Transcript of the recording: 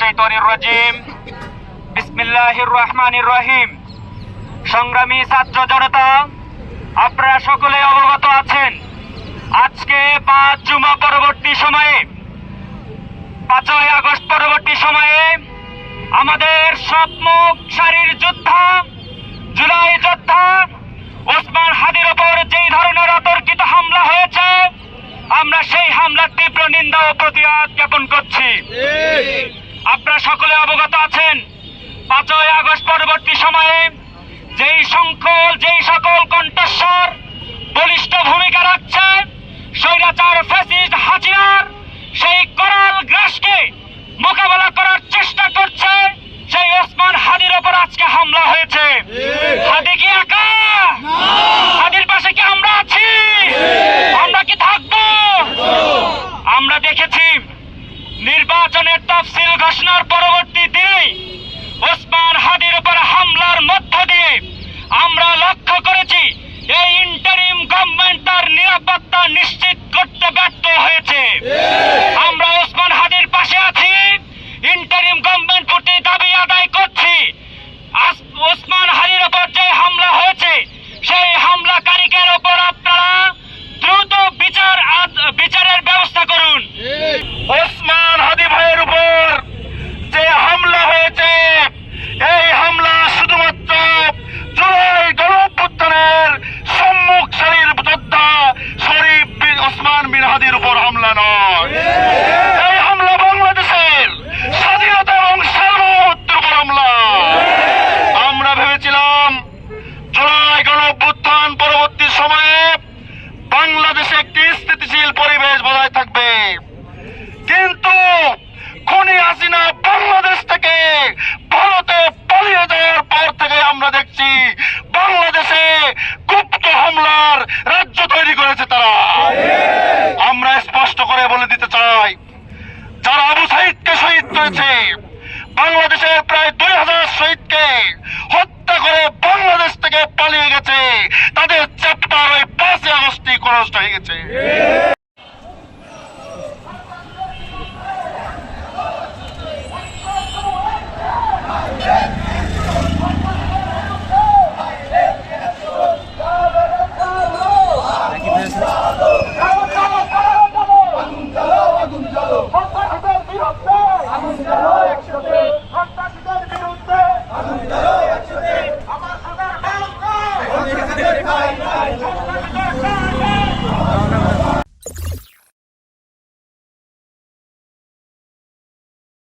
রাজিম বিসমিল্লাহির রহমানির রহিম সংগ্রামী ছাত্র জনতা, আপনারা সকলে অবগত আছেন, আজকে পাঁচ জুমা পরবর্তী সময়ে, পাঁচই আগস্ট পরবর্তী সময়ে আমাদের সম্মুখ সারির যোদ্ধা, জুলাই যোদ্ধা ওসমান হাদির ওপর যেই ধরনের অতর্কিত হামলা হয়েছে, আমরা সেই হামলার তীব্র নিন্দা ও প্রতিবাদ জ্ঞাপন করছি। আপনারা সকলে অবগত আছেন, পাঁচই আগস্ট পরবর্তী সময়ে যেই সংকল, যেই সকল কণ্ঠস্বর বলিষ্ঠ ভূমিকা রাখছে, স্বৈরাচার ফ্যাসিস্ট হাসিনার সেই করাল গ্রাসকে মোকাবেলা করার চেষ্টা করছে, সেই ওসমান হাদির ওপর আজকে হামলা হয়েছে। হাদি কি একা? হাদির পাশে কি আমরা আছি? আমরা কি থাকব? আমরা দেখেছি নির্বাচনের তফসিল ঘোষণার পরবর্তী দিনেই ওসমান হাদির উপর হামলার মধ্য দিয়ে আমরা লক্ষ্য করেছি, এই ইন্টারিম গভর্নমেন্ট তার নিরাপত্তা নিশ্চিত করতে ব্যর্থ হয়েছে আমরা ওসমান হাদির পাশে আছি ইন্টারিম গভর্নমেন্ট প্রতি দাবি আদায় করছি আস- ওসমান হাদির উপর যে হামলা হয়েছে সেই হামলাকারীদের ওপর আপনারা দ্রুত বিচার আদ- বিচারের ব্যবস্থা করুন ওসমান হাদি ভাইয়ের উপর যে হামলা হয়েছে এই হামলা শুধুমাত্র জুলাই গণঅভ্যুত্থানের সম্মুখ সারির যোদ্ধা শরীফ বিন ওসমান উপর হামলা নয়। এই হামলা বাংলাদেশের স্বাধীনতা এবং সার্বভৌমত্বের উপর হামলা। আমরা ভেবেছিলাম জুলাই গণঅভ্যুত্থান পরবর্তী সময়ে বাংলাদেশে একটি স্থিতিশীল পরিবেশ বজায় থাকবে কিন্তু খুনি হাসিনা বাংলাদেশ থেকে ভারতে পালিয়ে যাওয়ার পর থেকে আমরা দেখছি বাংলাদেশে গুপ্ত হামলার রাজ্য তৈরি করেছে তারা আমরা স্পষ্ট করে বলে দিতে চাই যারা আবু সাইদকে শহীদ করেছে বাংলাদেশের প্রায় দুই হাজার শহীদকে হত্যা করে বাংলাদেশ থেকে পালিয়ে গেছে। তাদের চ্যাপ্টার ওই পাঁচই আগস্টই খরচ হয়ে গেছে।